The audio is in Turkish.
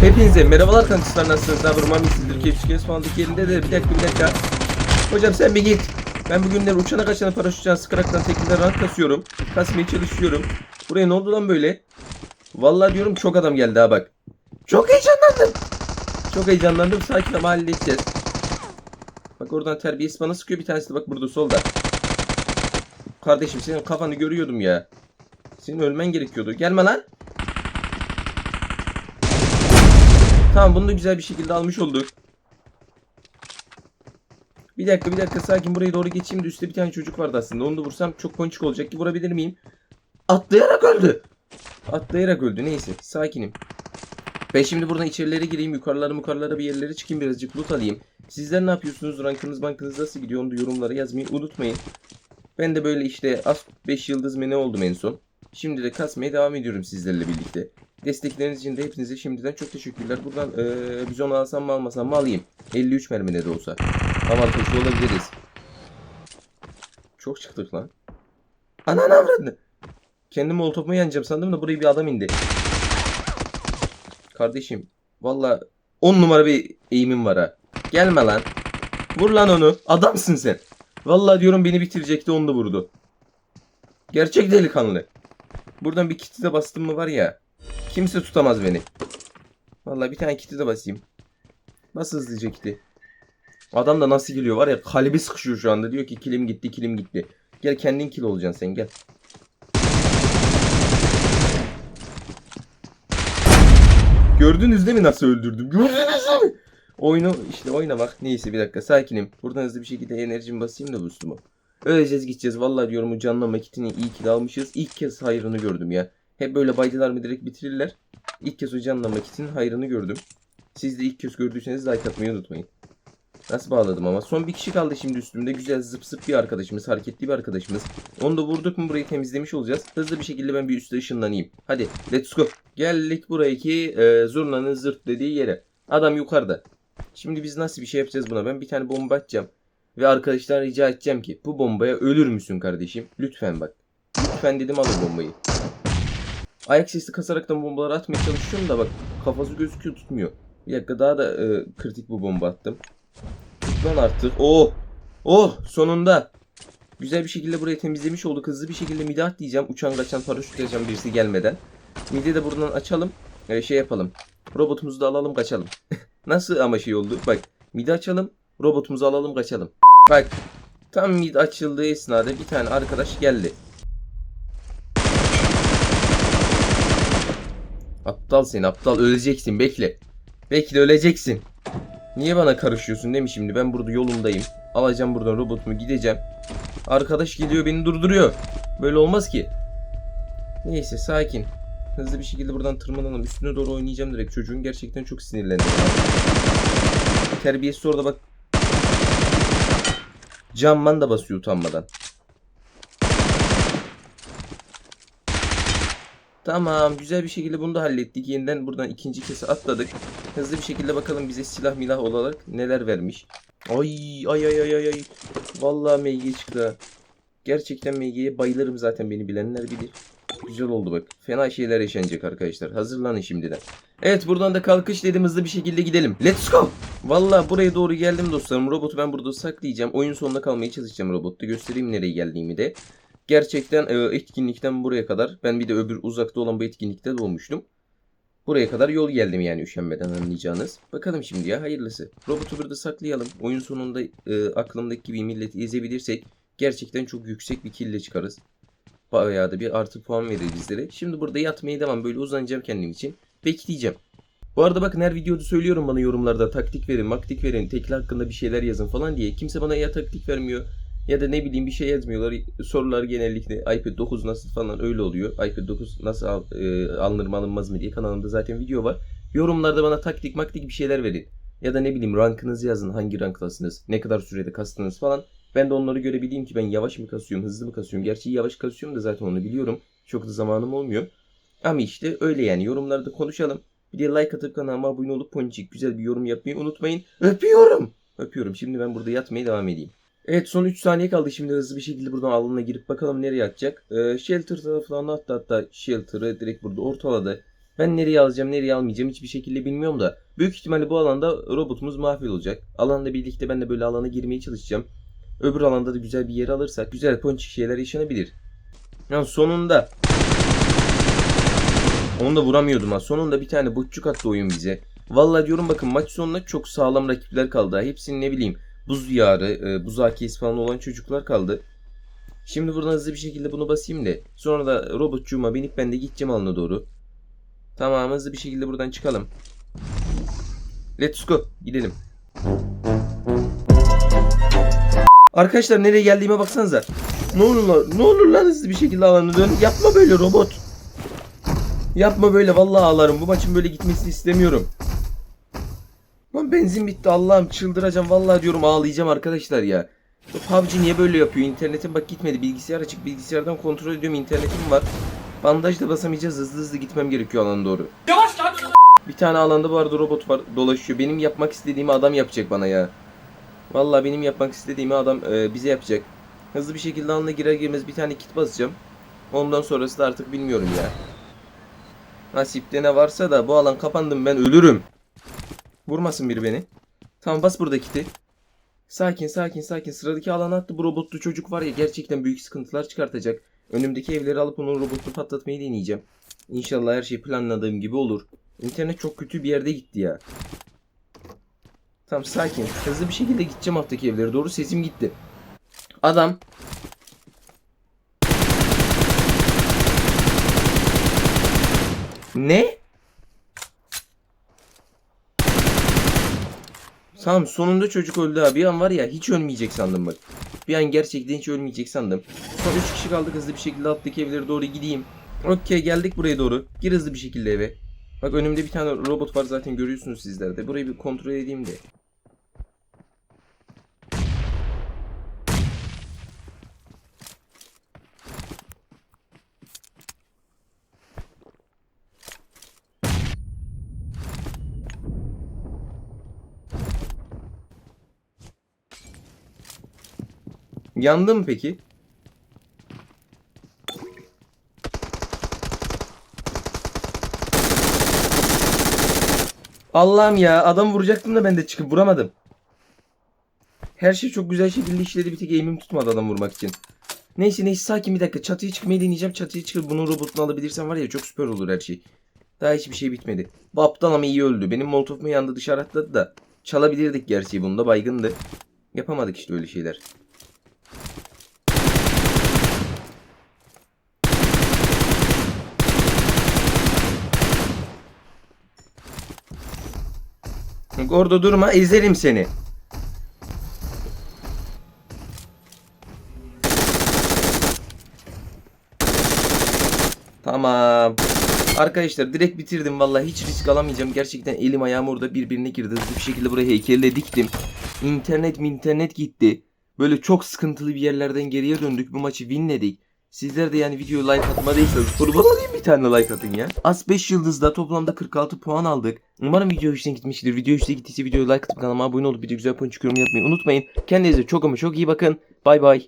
Hepinize merhabalar kanka nasılsınız? Abi Roman sizdir keyif çıkıyoruz falan yerinde de bir dakika bir dakika. Hocam sen bir git. Ben bugünler uçana kaçana paraşütten sıkaraktan tekinde rank kasıyorum. Kasmaya çalışıyorum. Buraya ne oldu lan böyle? Vallahi diyorum çok adam geldi ha bak. Çok heyecanlandım. Çok heyecanlandım. Sakin ama halledeceğiz. Bak oradan terbiyesi bana sıkıyor bir tanesi de bak burada solda. Kardeşim senin kafanı görüyordum ya. Senin ölmen gerekiyordu. Gelme lan. Tamam bunu da güzel bir şekilde almış olduk. Bir dakika bir dakika sakin buraya doğru geçeyim de üstte bir tane çocuk vardı aslında. Onu da vursam çok ponçik olacak ki vurabilir miyim? Atlayarak öldü. Atlayarak öldü neyse sakinim. Ben şimdi buradan içerilere gireyim yukarılara yukarılara bir yerlere çıkayım birazcık loot alayım. Sizler ne yapıyorsunuz? Rankınız bankınız nasıl gidiyor? Onu da yorumlara yazmayı unutmayın. Ben de böyle işte az 5 yıldız mı ne oldum en son. Şimdi de kasmaya devam ediyorum sizlerle birlikte. Destekleriniz için de hepinize şimdiden çok teşekkürler. Buradan eee bizon alsam mı almasam mı alayım. 53 mermine de olsa. Avantajlı olabiliriz. Çok çıktık lan. Ananı avradını. Kendi molotofumu yanacağım sandım da buraya bir adam indi. Kardeşim valla 10 numara bir eğimim var ha. Gelme lan. Vur lan onu. Adamsın sen. Vallahi diyorum beni bitirecekti onu da vurdu. Gerçek delikanlı. Buradan bir kiti de bastım mı var ya. Kimse tutamaz beni. Vallahi bir tane kiti de basayım. Nasıl hızlıca kiti? Adam da nasıl geliyor var ya kalbi sıkışıyor şu anda. Diyor ki kilim gitti kilim gitti. Gel kendin kill olacaksın sen gel. Gördünüz değil mi nasıl öldürdüm? Gördünüz mi? Oyunu işte oyna bak. Neyse bir dakika sakinim. Buradan hızlı bir şekilde enerjimi basayım da boost'umu. Öleceğiz gideceğiz. Vallahi diyorum o canlanma kitini iyi ki de almışız. İlk kez hayrını gördüm ya. Hep böyle baydılar mı direkt bitirirler. İlk kez o canlanma kitinin hayrını gördüm. Siz de ilk kez gördüyseniz like atmayı unutmayın. Nasıl bağladım ama. Son bir kişi kaldı şimdi üstümde. Güzel zıp zıp bir arkadaşımız. Hareketli bir arkadaşımız. Onu da vurduk mu burayı temizlemiş olacağız. Hızlı bir şekilde ben bir üstte ışınlanayım. Hadi let's go. Geldik burayı e, zurnanın zırt dediği yere. Adam yukarıda. Şimdi biz nasıl bir şey yapacağız buna? Ben bir tane bomba atacağım. Ve arkadaşlar rica edeceğim ki bu bombaya ölür müsün kardeşim? Lütfen bak. Lütfen dedim al o bombayı. Ayak sesi kasaraktan bombaları atmaya çalışıyorum da bak kafası gözüküyor tutmuyor. Bir dakika daha da e, kritik bu bomba attım. Tut Lan artık. Oh! Oh! Sonunda. Güzel bir şekilde burayı temizlemiş olduk. Hızlı bir şekilde mide atlayacağım. Uçan kaçan paraşüt yapacağım birisi gelmeden. Mide de buradan açalım. E, şey yapalım. Robotumuzu da alalım kaçalım. Nasıl ama şey oldu? Bak mide açalım. Robotumuzu alalım kaçalım. Bak tam mid açıldığı esnada bir tane arkadaş geldi. Aptal seni aptal öleceksin bekle. Bekle öleceksin. Niye bana karışıyorsun değil mi şimdi? Ben burada yolumdayım. Alacağım buradan robotumu gideceğim. Arkadaş geliyor beni durduruyor. Böyle olmaz ki. Neyse sakin. Hızlı bir şekilde buradan tırmanalım. Üstüne doğru oynayacağım direkt. Çocuğun gerçekten çok sinirlendi. Terbiyesiz orada bak. Camman da basıyor utanmadan. Tamam güzel bir şekilde bunu da hallettik. Yeniden buradan ikinci kese atladık. Hızlı bir şekilde bakalım bize silah milah olarak neler vermiş. Ay ay ay ay ay. Vallahi MG çıktı. Gerçekten MG'ye bayılırım zaten beni bilenler bilir. Güzel oldu bak. Fena şeyler yaşanacak arkadaşlar. Hazırlanın şimdiden. Evet buradan da kalkış dedim hızlı bir şekilde gidelim. Let's go. Vallahi buraya doğru geldim dostlarım. Robotu ben burada saklayacağım. Oyun sonuna kalmaya çalışacağım robotta. Göstereyim nereye geldiğimi de. Gerçekten e, etkinlikten buraya kadar. Ben bir de öbür uzakta olan bu etkinlikte de olmuştum. Buraya kadar yol geldim yani üşenmeden anlayacağınız. Bakalım şimdi ya hayırlısı. Robotu burada saklayalım. Oyun sonunda e, aklımdaki gibi milleti ezebilirsek gerçekten çok yüksek bir kille çıkarız. Bayağı da bir artı puan verir bizlere. Şimdi burada yatmaya devam. Böyle uzanacağım kendim için. Bekleyeceğim. Bu arada bakın her videoda söylüyorum bana yorumlarda taktik verin, maktik verin, tekli hakkında bir şeyler yazın falan diye. Kimse bana ya taktik vermiyor ya da ne bileyim bir şey yazmıyorlar. Sorular genellikle iPad 9 nasıl falan öyle oluyor. iPad 9 nasıl al, e, alınır mı alınmaz mı diye kanalımda zaten video var. Yorumlarda bana taktik maktik bir şeyler verin. Ya da ne bileyim rankınızı yazın. Hangi ranktasınız? Ne kadar sürede kastınız falan. Ben de onları görebileyim ki ben yavaş mı kasıyorum, hızlı mı kasıyorum. Gerçi yavaş kasıyorum da zaten onu biliyorum. Çok da zamanım olmuyor. Ama işte öyle yani yorumlarda konuşalım. Bir de like atıp kanalıma abone olup ponçik güzel bir yorum yapmayı unutmayın. Öpüyorum. Öpüyorum. Şimdi ben burada yatmaya devam edeyim. Evet son 3 saniye kaldı. Şimdi hızlı bir şekilde buradan alanına girip bakalım nereye atacak. Ee, shelter taraflarına attı hatta shelter'ı direkt burada ortaladı. Ben nereye alacağım nereye almayacağım hiçbir şekilde bilmiyorum da. Büyük ihtimalle bu alanda robotumuz mahvolacak. Alanda birlikte ben de böyle alana girmeye çalışacağım. Öbür alanda da güzel bir yer alırsak güzel ponçik şeyler yaşanabilir. Yani sonunda onu da vuramıyordum ha. Sonunda bir tane botçuk attı oyun bize. Vallahi diyorum bakın maç sonunda çok sağlam rakipler kaldı. ha. Hepsinin ne bileyim buz yarı, e, buz AKS falan olan çocuklar kaldı. Şimdi buradan hızlı bir şekilde bunu basayım da sonra da robotçuğuma binip ben de gideceğim alana doğru. Tamam hızlı bir şekilde buradan çıkalım. Let's go. Gidelim. Arkadaşlar nereye geldiğime baksanıza. Ne olur lan, ne olur lan hızlı bir şekilde alanı dön. Yapma böyle robot. Yapma böyle vallahi ağlarım. Bu maçın böyle gitmesini istemiyorum. Benzin bitti Allah'ım çıldıracağım vallahi diyorum ağlayacağım arkadaşlar ya. PUBG niye böyle yapıyor? İnternetim bak gitmedi. Bilgisayar açık. Bilgisayardan kontrol ediyorum. internetim var. Bandaj da basamayacağız. Hızlı hızlı gitmem gerekiyor alana doğru. Yavaş lan. Bir tane alanda bu arada robot var dolaşıyor. Benim yapmak istediğimi adam yapacak bana ya. Vallahi benim yapmak istediğimi adam e, bize yapacak. Hızlı bir şekilde alana girer girmez bir tane kit basacağım. Ondan sonrası da artık bilmiyorum ya. Nasipte ne varsa da bu alan kapandım ben ölürüm. Vurmasın biri beni. Tamam bas burada kiti. Sakin sakin sakin. Sıradaki alana attı bu robotlu çocuk var ya gerçekten büyük sıkıntılar çıkartacak. Önümdeki evleri alıp onun robotunu patlatmayı deneyeceğim. İnşallah her şey planladığım gibi olur. İnternet çok kötü bir yerde gitti ya. Tamam sakin. Hızlı bir şekilde gideceğim alttaki evlere doğru. Sesim gitti. Adam. Ne? Tamam sonunda çocuk öldü abi. Bir an var ya hiç ölmeyecek sandım bak. Bir an gerçekten hiç ölmeyecek sandım. Son 3 kişi kaldık hızlı bir şekilde alttaki evlere doğru gideyim. Okey geldik buraya doğru. Gir hızlı bir şekilde eve. Bak önümde bir tane robot var zaten görüyorsunuz sizler de. Burayı bir kontrol edeyim de. Yandı mı peki? Allah'ım ya adam vuracaktım da ben de çıkıp vuramadım. Her şey çok güzel şekilde işledi bir tek eğimim tutmadı adam vurmak için. Neyse neyse sakin bir dakika çatıya çıkmayı deneyeceğim. Çatıya çıkıp bunun robotunu alabilirsem var ya çok süper olur her şey. Daha hiçbir şey bitmedi. Bu aptal ama iyi öldü. Benim molotofumu yandı dışarı atladı da. Çalabilirdik gerçi bunda baygındı. Yapamadık işte öyle şeyler. Bak Orada durma ezerim seni. Tamam. Arkadaşlar direkt bitirdim vallahi hiç risk alamayacağım. Gerçekten elim ayağım orada birbirine girdi. Hızlı bir şekilde buraya heykelle diktim. İnternet mi internet gitti. Böyle çok sıkıntılı bir yerlerden geriye döndük. Bu maçı winledik. Sizler de yani videoyu like atmadıysanız kurban olayım bir tane like atın ya. As 5 yıldızda toplamda 46 puan aldık. Umarım video hoşuna gitmiştir. Video hoşuna gittiyse videoyu like atıp kanalıma abone olup bir de güzel punch yorum yapmayı unutmayın. Kendinize çok ama çok iyi bakın. Bay bay.